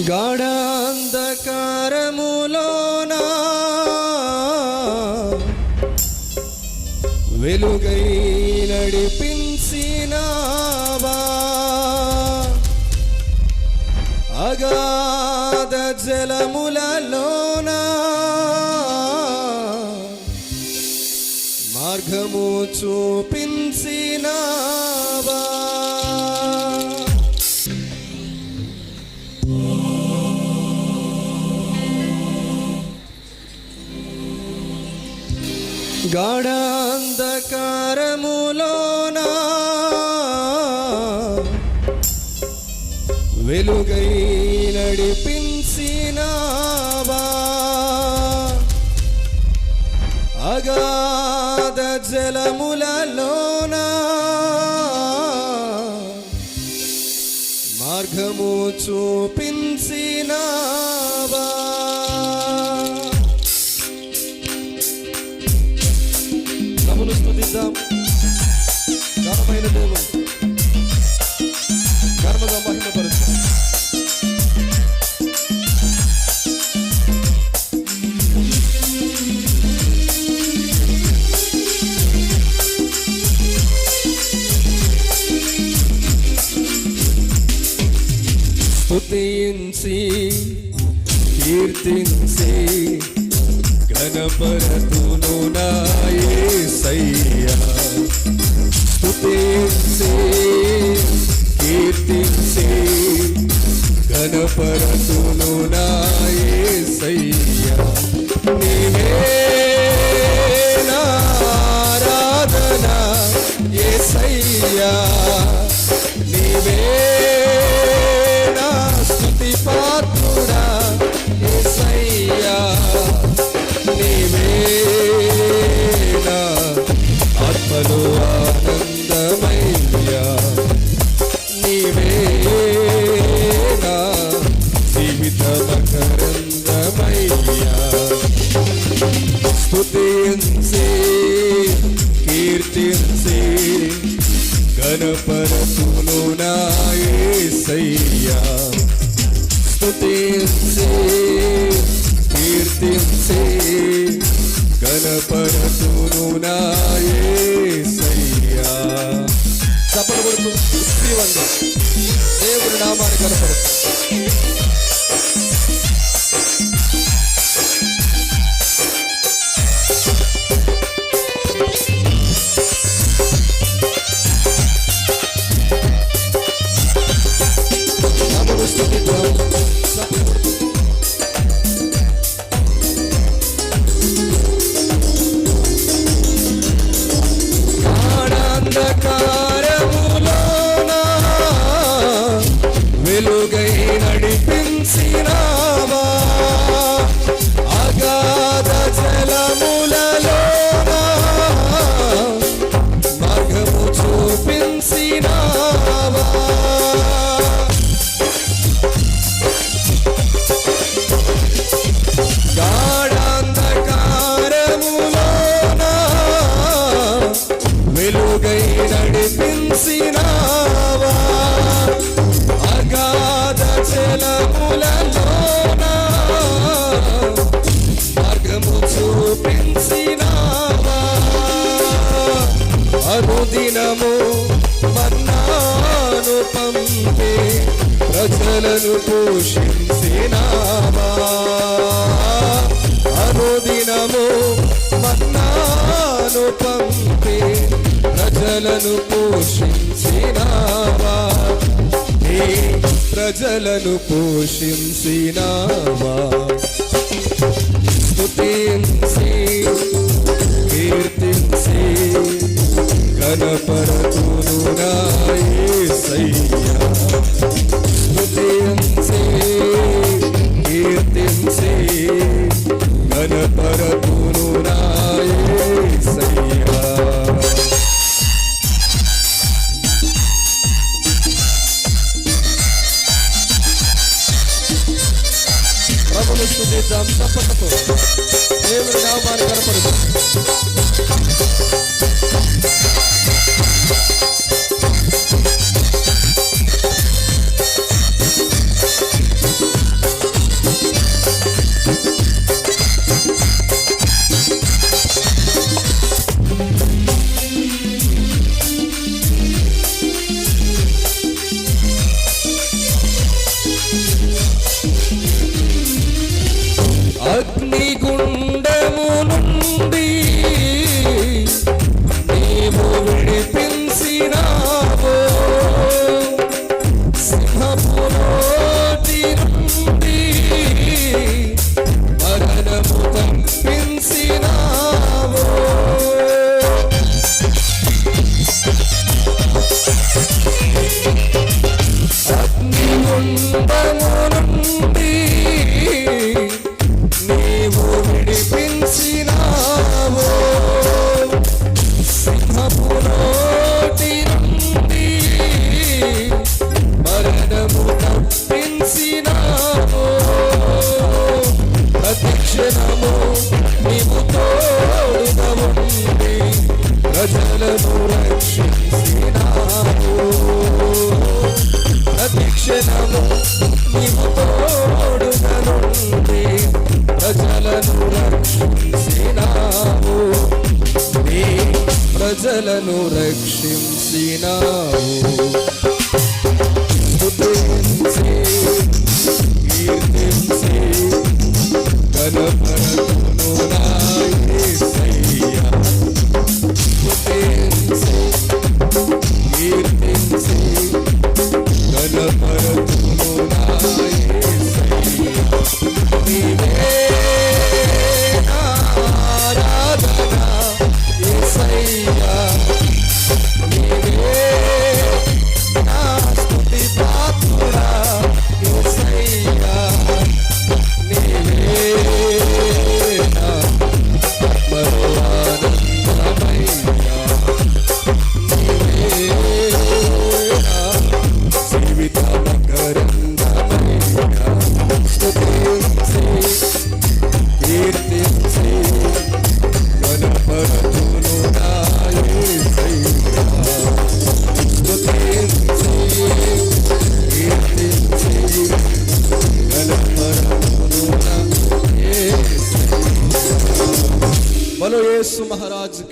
గాఢాంధకారములోన వెలుగై నడిపించినావా? అగాధ జలములలోన మార్గము చూపి గాఢాంధకారములోనా? వెలుగై నడిపించినావా? అగాధ జలములలోనా? మార్గము చూపించినావా? ఘనమైన దేవుడు కర్మగా మహిమపరుస్తాం స్తుతించి కీర్తించి గణపరతును కీర్తించి గణపరతును నాయసయ్యా నీవే నా ఆరాధన నీవే తీర్చి గణపరతును నాయసయ్యా స్తుతించి కీర్తించి గణపరతును నాయసయ్యా చప్పలు కొడుతూ శ్రీవంగా దేవుని నామాన్ని కనపడుతూ దినము మన్నాను పంపే ప్రజలను పోషించినావా అనుదినము మన్నాను పంపే ప్రజలను పోషించినావా ప్రజలను పోషించినావా ప్రభుని స్తుతిద్దాం తప్పటతో దేవుని నామాన్ని కనపడుతుంది అగ్నిగుండము నుండి నీవు విడిపించినావు సింహపురం amor